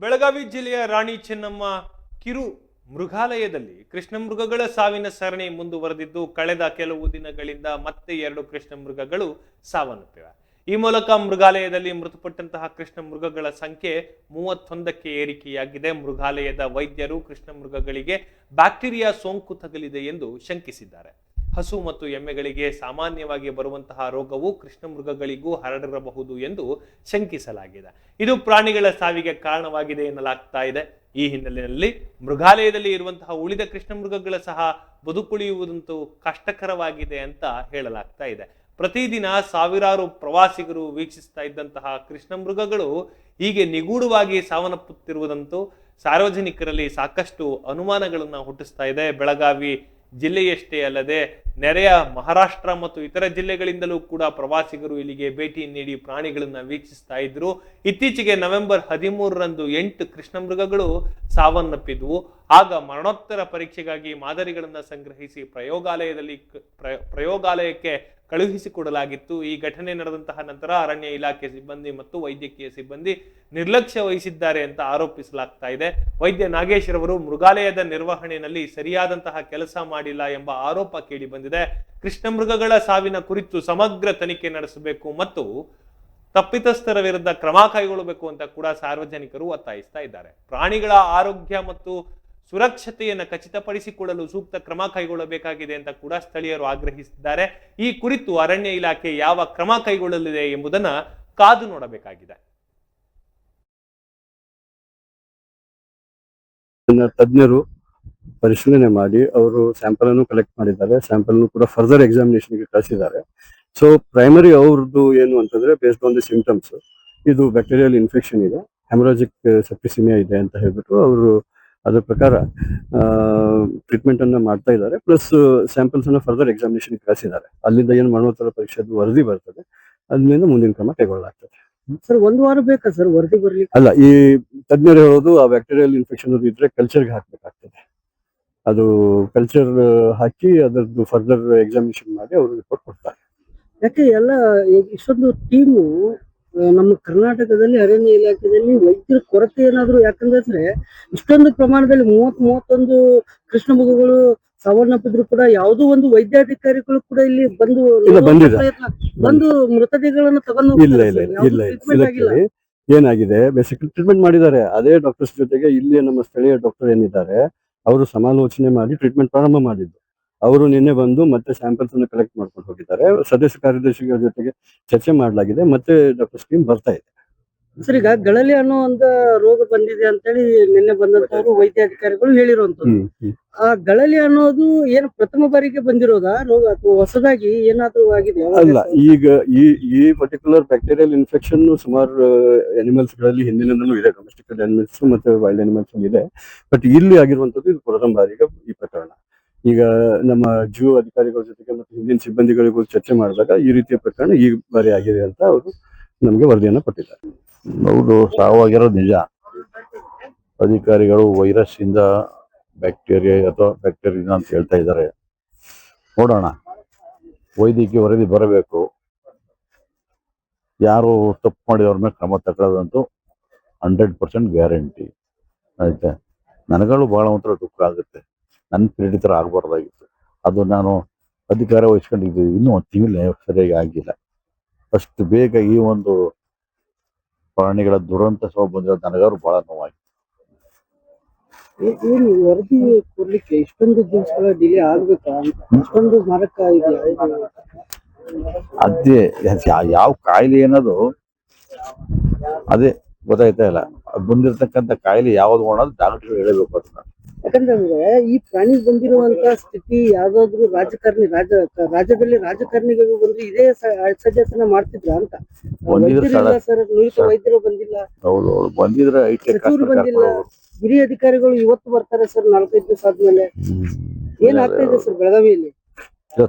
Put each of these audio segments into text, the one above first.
ಬೆಳಗಾವಿ ಜಿಲ್ಲೆಯ ರಾಣಿ ಚೆನ್ನಮ್ಮ ಕಿರು ಮೃಗಾಲಯದಲ್ಲಿ ಕೃಷ್ಣ ಮೃಗಗಳ ಸಾವಿನ ಸರಣಿ ಮುಂದುವರೆದಿದ್ದು, ಕಳೆದ ಕೆಲವು ದಿನಗಳಿಂದ ಮತ್ತೆ ಎರಡು ಕೃಷ್ಣ ಮೃಗಗಳು ಸಾವನ್ನಪ್ಪಿವೆ. ಈ ಮೂಲಕ ಮೃಗಾಲಯದಲ್ಲಿ ಮೃತಪಟ್ಟಂತಹ ಕೃಷ್ಣ ಮೃಗಗಳ ಸಂಖ್ಯೆ ಮೂವತ್ತೊಂದಕ್ಕೆ ಏರಿಕೆಯಾಗಿದೆ. ಮೃಗಾಲಯದ ವೈದ್ಯರು ಕೃಷ್ಣ ಮೃಗಗಳಿಗೆ ಬ್ಯಾಕ್ಟೀರಿಯಾ ಸೋಂಕು ತಗಲಿದೆ ಎಂದು ಶಂಕಿಸಿದ್ದಾರೆ. ಹಸು ಮತ್ತು ಎಮ್ಮೆಗಳಿಗೆ ಸಾಮಾನ್ಯವಾಗಿ ಬರುವಂತಹ ರೋಗವು ಕೃಷ್ಣ ಮೃಗಗಳಿಗೂ ಹರಡಿರಬಹುದು ಎಂದು ಶಂಕಿಸಲಾಗಿದೆ. ಇದು ಪ್ರಾಣಿಗಳ ಸಾವಿಗೆ ಕಾರಣವಾಗಿದೆ ಎನ್ನಲಾಗ್ತಾ ಇದೆ. ಈ ಹಿನ್ನೆಲೆಯಲ್ಲಿ ಮೃಗಾಲಯದಲ್ಲಿ ಇರುವಂತಹ ಉಳಿದ ಕೃಷ್ಣ ಮೃಗಗಳ ಸಹ ಬದುಕುಳಿಯುವುದಂತೂ ಕಷ್ಟಕರವಾಗಿದೆ ಅಂತ ಹೇಳಲಾಗ್ತಾ ಇದೆ. ಪ್ರತಿದಿನ ಸಾವಿರಾರು ಪ್ರವಾಸಿಗರು ವೀಕ್ಷಿಸ್ತಾ ಇದ್ದಂತಹ ಕೃಷ್ಣ ಮೃಗಗಳು ಹೀಗೆ ನಿಗೂಢವಾಗಿ ಸಾವನ್ನಪ್ಪುತ್ತಿರುವುದಂತೂ ಸಾರ್ವಜನಿಕರಲ್ಲಿ ಸಾಕಷ್ಟು ಅನುಮಾನಗಳನ್ನು ಹುಟ್ಟಿಸ್ತಾ ಇದೆ. ಬೆಳಗಾವಿ ಜಿಲ್ಲೆಯಷ್ಟೇ ಅಲ್ಲದೆ ನೆರೆಯ ಮಹಾರಾಷ್ಟ್ರ ಮತ್ತು ಇತರ ಜಿಲ್ಲೆಗಳಿಂದಲೂ ಕೂಡ ಪ್ರವಾಸಿಗರು ಇಲ್ಲಿಗೆ ಭೇಟಿ ನೀಡಿ ಪ್ರಾಣಿಗಳನ್ನ ವೀಕ್ಷಿಸ್ತಾ ಇದ್ರು. ಇತ್ತೀಚೆಗೆ ನವೆಂಬರ್ ಹದಿಮೂರರಂದು ಎಂಟು ಕೃಷ್ಣ ಮೃಗಗಳು ಸಾವನ್ನಪ್ಪಿದ್ವು. ಆಗ ಮರಣೋತ್ತರ ಪರೀಕ್ಷೆಗಾಗಿ ಮಾದರಿಗಳನ್ನ ಸಂಗ್ರಹಿಸಿ ಪ್ರಯೋಗಾಲಯದಲ್ಲಿ ಪ್ರಯೋಗಾಲಯಕ್ಕೆ ಕಳುಹಿಸಿಕೊಡಲಾಗಿತ್ತು. ಈ ಘಟನೆ ನಡೆದಂತಹ ನಂತರ ಅರಣ್ಯ ಇಲಾಖೆ ಸಿಬ್ಬಂದಿ ಮತ್ತು ವೈದ್ಯಕೀಯ ಸಿಬ್ಬಂದಿ ನಿರ್ಲಕ್ಷ್ಯ ವಹಿಸಿದ್ದಾರೆ ಅಂತ ಆರೋಪಿಸಲಾಗ್ತಾ ಇದೆ. ವೈದ್ಯ ನಾಗೇಶ್ ರವರು ಮೃಗಾಲಯದ ನಿರ್ವಹಣೆಯಲ್ಲಿ ಸರಿಯಾದಂತಹ ಕೆಲಸ ಮಾಡಿಲ್ಲ ಎಂಬ ಆರೋಪ ಕೇಳಿ ಬಂದಿದೆ. ಕೃಷ್ಣ ಮೃಗಗಳ ಸಾವಿನ ಕುರಿತು ಸಮಗ್ರ ತನಿಖೆ ನಡೆಸಬೇಕು ಮತ್ತು ತಪ್ಪಿತಸ್ಥರ ವಿರುದ್ಧ ಕ್ರಮ ಕೈಗೊಳ್ಳಬೇಕು ಅಂತ ಕೂಡ ಸಾರ್ವಜನಿಕರು ಒತ್ತಾಯಿಸ್ತಾ ಇದ್ದಾರೆ. ಪ್ರಾಣಿಗಳ ಆರೋಗ್ಯ ಮತ್ತು ಸುರಕ್ಷತೆಯನ್ನು ಖಚಿತಪಡಿಸಿಕೊಳ್ಳಲು ಸೂಕ್ತ ಕ್ರಮ ಕೈಗೊಳ್ಳಬೇಕಾಗಿದೆ ಅಂತ ಕೂಡ ಸ್ಥಳೀಯರು ಆಗ್ರಹಿಸಿದ್ದಾರೆ. ಈ ಕುರಿತು ಅರಣ್ಯ ಇಲಾಖೆ ಯಾವ ಕ್ರಮ ಕೈಗೊಳ್ಳಲಿದೆ ಎಂಬುದನ್ನ ಕಾದು ನೋಡಬೇಕಾಗಿದೆ. ತಜ್ಞರು ಪರಿಶೀಲನೆ ಮಾಡಿ ಅವರು ಸ್ಯಾಂಪಲ್ ಅನ್ನು ಕಲೆಕ್ಟ್ ಮಾಡಿದ್ದಾರೆ. ಸ್ಯಾಂಪಲ್ ಕೂಡ ಫರ್ದರ್ ಎಕ್ಸಾಮಿನೇಷನ್ಗೆ ಕಳಿಸಿದ್ದಾರೆ. ಸೊ ಪ್ರೈಮರಿ ಅವ್ರದ್ದು ಏನು ಅಂತಂದ್ರೆ ಬೇಸ್ಡ್ ಆನ್ ದಿ ಸಿಂಪ್ಟಮ್ಸ್ ಇದು ಬ್ಯಾಕ್ಟೀರಿಯಲ್ ಇನ್ಫೆಕ್ಷನ್ ಇದೆ. ಹೆಮರಾಜಿಕ್ ಸೆಪ್ಟಿಸಿಮಿಯಾ ಇದೆ ಅಂತ ಹೇಳ್ಬಿಟ್ಟು ಅವರು ಅದರ ಪ್ರಕಾರ ಟ್ರೀಟ್ಮೆಂಟ್ ಅನ್ನ ಮಾಡ್ತಾ ಇದ್ದಾರೆ. ಪ್ಲಸ್ ಸ್ಯಾಂಪಲ್ಸ್ ಅನ್ನ ಫರ್ದರ್ ಎಕ್ಸಾಮಿನೇಷನ್ ಕಳಿಸಿದ್ದಾರೆ. ಅಲ್ಲಿಂದ ಏನು ಮರಣೋತ್ತರ ಪರೀಕ್ಷೆದು ವರದಿ ಬರ್ತದೆ. ಅದ್ರಿಂದ ಮುಂದಿನ ಕ್ರಮ ಕೈಗೊಳ್ಳಲಾಗ್ತದೆ. ಸರ್ ಒಂದು ವಾರ ಬೇಕಾ ಸರ್ ವರದಿ ಬರಲಿ ಅಲ್ಲ ಈ ತಜ್ಞರು ಹೇಳೋದು ಆ ಬ್ಯಾಕ್ಟೀರಿಯಲ್ ಇನ್ಫೆಕ್ಷನ್ ಇದ್ರೆ ಕಲ್ಚರ್ಗೆ ಹಾಕ್ಬೇಕಾಗ್ತದೆ. ಅದು ಕಲ್ಚರ್ ಹಾಕಿ ಅದರದ್ದು ಫರ್ದರ್ ಎಕ್ಸಾಮಿನೇಷನ್ ಮಾಡಿ ಅವರು ರಿಪೋರ್ಟ್ ಕೊಡ್ತಾರೆ. ಯಾಕೆ ಎಲ್ಲ ಇಷ್ಟೊಂದು ಟೀಮು ನಮ್ಮ ಕರ್ನಾಟಕದಲ್ಲಿ ಅರಣ್ಯ ಇಲಾಖೆಯಲ್ಲಿ ವೈದ್ಯರ ಕೊರತೆ ಏನಾದ್ರು ಯಾಕಂದ್ರೆ ಇಷ್ಟೊಂದು ಪ್ರಮಾಣದಲ್ಲಿ ಮೂವತ್ ಮೂವತ್ತೊಂದು ಕೃಷ್ಣ ಮೃಗಗಳು ಸಾವನ್ನಪ್ಪಿದ್ರು ಕೂಡ ಯಾವುದೋ ಒಂದು ವೈದ್ಯಾಧಿಕಾರಿಗಳು ಕೂಡ ಇಲ್ಲಿ ಬಂದು ಬಂದು ಮೃತದೇಹಗಳನ್ನು ತಗೊಂಡು ಇಲ್ಲ ಇಲ್ಲ ಇಲ್ಲ ಏನಾಗಿದೆ ಬೇಸಿಕ್ ಟ್ರೀಟ್ಮೆಂಟ್ ಮಾಡಿದ್ದಾರೆ. ಅದೇ ಡಾಕ್ಟರ್ಸ್ ಜೊತೆಗೆ ಇಲ್ಲಿ ನಮ್ಮ ಸ್ಥಳೀಯ ಡಾಕ್ಟರ್ ಏನಿದ್ದಾರೆ ಅವರು ಸಮಾಲೋಚನೆ ಮಾಡಿ ಟ್ರೀಟ್ಮೆಂಟ್ ಪ್ರಾರಂಭ ಮಾಡಿದ್ದು. ಅವರು ನಿನ್ನೆ ಬಂದು ಮತ್ತೆ ಸ್ಯಾಂಪಲ್ಸ್ ಅನ್ನು ಕಲೆಕ್ಟ್ ಮಾಡ್ಕೊಂಡು ಹೋಗಿದ್ದಾರೆ. ಸದಸ್ಯ ಕಾರ್ಯದರ್ಶಿಗಳ ಜೊತೆಗೆ ಚರ್ಚೆ ಮಾಡಲಾಗಿದೆ. ಮತ್ತೆ ಡಾಕ್ಟರ್ ಸ್ಕೀಮ್ ಬರ್ತಾ ಇದೆ. ಸರ್ ಈಗ ಗಳಲಿ ಅನ್ನೋ ಒಂದು ರೋಗ ಬಂದಿದೆ ಅಂತೇಳಿ ನಿನ್ನೆ ಬಂದಂತವ್ರು ವೈದ್ಯಾಧಿಕಾರಿಗಳು ಹೇಳಿರುವಂತದ್ದು. ಆ ಗಳಲಿ ಅನ್ನೋದು ಏನು ಪ್ರಥಮ ಬಾರಿಗೆ ಬಂದಿರೋದಾ? ರೋಗ ಅಥವಾ ಹೊಸದಾಗಿ ಏನಾದ್ರೂ ಆಗಿದೆ? ಅಲ್ಲ ಈಗ ಈ ಈ ಪರ್ಟಿಕ್ಯುಲರ್ ಬ್ಯಾಕ್ಟೀರಿಯಲ್ ಇನ್ಫೆಕ್ಷನ್ ಸುಮಾರು ಅನಿಮಲ್ಸ್ಗಳಲ್ಲಿ ಹಿಂದಿನಿಂದಲೂ ಇದೆ. ಡೊಮೆಸ್ಟಿಕ್ ಅನಿಮಲ್ಸ್ ಮತ್ತೆ ವೈಲ್ಡ್ ಅನಿಮಲ್ಸ್ ಇದೆ. ಬಟ್ ಇಲ್ಲಿ ಆಗಿರುವಂತದ್ದು ಇದು ಪ್ರಥಮ ಬಾರಿಗೆ ಈ ಪ್ರಕರಣ. ಈಗ ನಮ್ಮ ಜೂ ಅಧಿಕಾರಿಗಳ ಜೊತೆಗೆ ಮತ್ತೆ ಹಿಂದಿನ ಸಿಬ್ಬಂದಿಗಳಿಗೂ ಚರ್ಚೆ ಮಾಡಿದಾಗ ಈ ರೀತಿಯ ಪ್ರಕರಣ ಈ ಬಾರಿ ಆಗಿದೆ ಅಂತ ಅವರು ನಮಗೆ ವರದಿಯನ್ನು ಕೊಟ್ಟಿದ್ದಾರೆ. ಹೌದು, ಸಾವಾಗಿರೋದು ನಿಜ. ಅಧಿಕಾರಿಗಳು ವೈರಸ್ ಇಂದ ಬ್ಯಾಕ್ಟೀರಿಯಾ ಅಥವಾ ಬ್ಯಾಕ್ಟೀರಿಯಾ ಅಂತ ಹೇಳ್ತಾ ಇದ್ದಾರೆ. ನೋಡೋಣ. ವೈದ್ಯಕೀಯ ವರದಿ ಬರಬೇಕು. ಯಾರು ತಪ್ಪು ಮಾಡಿದವ್ರ ಮೇಲೆ ಕ್ರಮ ತಗೊಳ್ಳೋದಂತೂ ಹಂಡ್ರೆಡ್ ಪರ್ಸೆಂಟ್ ಗ್ಯಾರಂಟಿ ಆಯ್ತಾ? ನನಗಳು ಬಹಳ ಒಂಥರ ದುಃಖ ಆಗುತ್ತೆ. ನನ್ನ ಪೀರಿಯಡ್ ಥರ ಆಗಬಾರ್ದಾಗಿತ್ತು. ಅದು ನಾನು ಅಧಿಕಾರ ವಹಿಸ್ಕೊಂಡಿದ್ದೀವಿ. ಇನ್ನೂ ಒಂದು ತಿಂಗಳು ಸರಿಯಾಗಿ ಆಗಿಲ್ಲ. ಅಷ್ಟು ಬೇಗ ಈ ಒಂದು ಪ್ರಾಣಿಗಳ ದುರಂತ ಸಹ ಬಂದಿರೋದು ನನಗಾದ್ರು ಬಹಳ ಏನು ವರದಿ ಕೊಡ್ಲಿಕ್ಕೆ ಇಷ್ಟೊಂದು ದಿವಸಗಳ ಡಿಲೇ ಆಗ್ಬೇಕಾ? ಇಷ್ಟೊಂದು ಮಾರಕ ಇದು? ಅದೇ ಯಾವ ಕಾಯಿಲೆ ಅನ್ನೋದು ಅದೇ ಗೊತ್ತಾಯ್ತಾ ಇಲ್ಲ. ಅದ್ ಬಂದಿರತಕ್ಕಂತ ಕಾಯಿಲೆ ಯಾವ್ದು ಅನ್ನೋದು ಡಾಕ್ಟರ್ ಹೇಳಬೇಕು ಅದನ್ನ ಯಾಕಂದ್ರೆ ಈ ಪ್ರಾಣಿ ಬಂದಿರುವಂತ ಸ್ಥಿತಿ ಯಾವ್ದಾದ್ರು ರಾಜಕಾರಣಿ ರಾಜ ರಾಜ್ಯದಲ್ಲಿ ರಾಜಕಾರಣಿಗಳು ಬಂದು ಇದೇ ಸಜೆಷನ್ ಮಾಡ್ತಿದ್ರ ಅಂತ. ಸರ್. ನುರಿತ ವೈದ್ಯರು ಬಂದಿಲ್ಲ. ಸಚಿವರು ಬಂದಿಲ್ಲ. ಹಿರಿಯ ಅಧಿಕಾರಿಗಳು ಇವತ್ತು ಬರ್ತಾರೆ ಸರ್ ನಾಲ್ಕೈದು ದಿವಸ ಆದ್ಮೇಲೆ. ಏನ್ ಆಗ್ತಾ ಇದೆ ಸರ್ ಬೆಳಗಾವಿಯಲ್ಲಿ?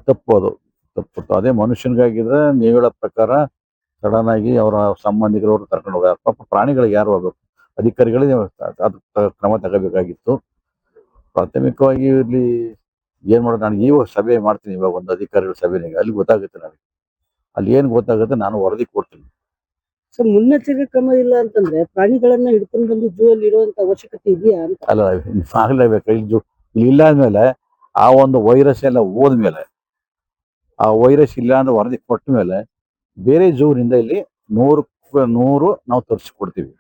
ತಪ್ಪು ಅದು. ತಪ್ಪು. ಅದೇ ಮನುಷ್ಯನಿಗಾಗಿದ್ರೆ ನೀವು ಹೇಳೋ ಪ್ರಕಾರ ಸಡನ್ ಆಗಿ ಅವರ ಸಂಬಂಧಿಕರವ್ರು ಕರ್ಕೊಂಡು ಹೋಗ್ಯಾರ ಪಾಪ ಪ್ರಾಣಿಗಳಿಗೆ ಯಾರು ಹೋಗ್ಬೇಕು? ಅಧಿಕಾರಿಗಳಿಗೆ ಅದು ಕ್ರಮ ತಗೋಬೇಕಾಗಿತ್ತು. ಪ್ರಾಥಮಿಕವಾಗಿ ಇಲ್ಲಿ ಏನ್ ಮಾಡೋದು? ನಾನು ಈವಾಗ ಸಭೆ ಮಾಡ್ತೀನಿ ಇವಾಗ ಒಂದು ಅಧಿಕಾರಿಗಳ ಸಭೆನಾಗ ಅಲ್ಲಿ ಗೊತ್ತಾಗುತ್ತೆ ನನಗೆ. ಅಲ್ಲಿ ಏನ್ ಗೊತ್ತಾಗುತ್ತೆ? ನಾನು ವರದಿ ಕೊಡ್ತೀನಿ. ಸರ್ ಮುನ್ನೆಚ್ಚರಿಕೆ ಕ್ರಮ ಇಲ್ಲ ಅಂತಂದ್ರೆ ಪ್ರಾಣಿಗಳನ್ನ ಹಿಡ್ಕೊಂಡು ಬಂದು ಜೂ ಅಲ್ಲಿ ಇರುವಂತ ಅವಶ್ಯಕತೆ ಇದೆಯಾ ಅಂತ? ಅಲ್ಲ ಆಗಲೇಬೇಕು ಇಲ್ಲಿ ಇಲ್ಲ ಅಂದ್ಮೇಲೆ ಆ ಒಂದು ವೈರಸ್ ಎಲ್ಲ ಹೋದ್ಮೇಲೆ ಆ ವೈರಸ್ ಇಲ್ಲ ಅಂತ ವರದಿ ಕೊಟ್ಟ ಮೇಲೆ ಬೇರೆ ಜೂನಿಂದ ಇಲ್ಲಿ ನೂರು ನೂರು ನಾವು ತರಿಸ್ಕೊಡ್ತೀವಿ.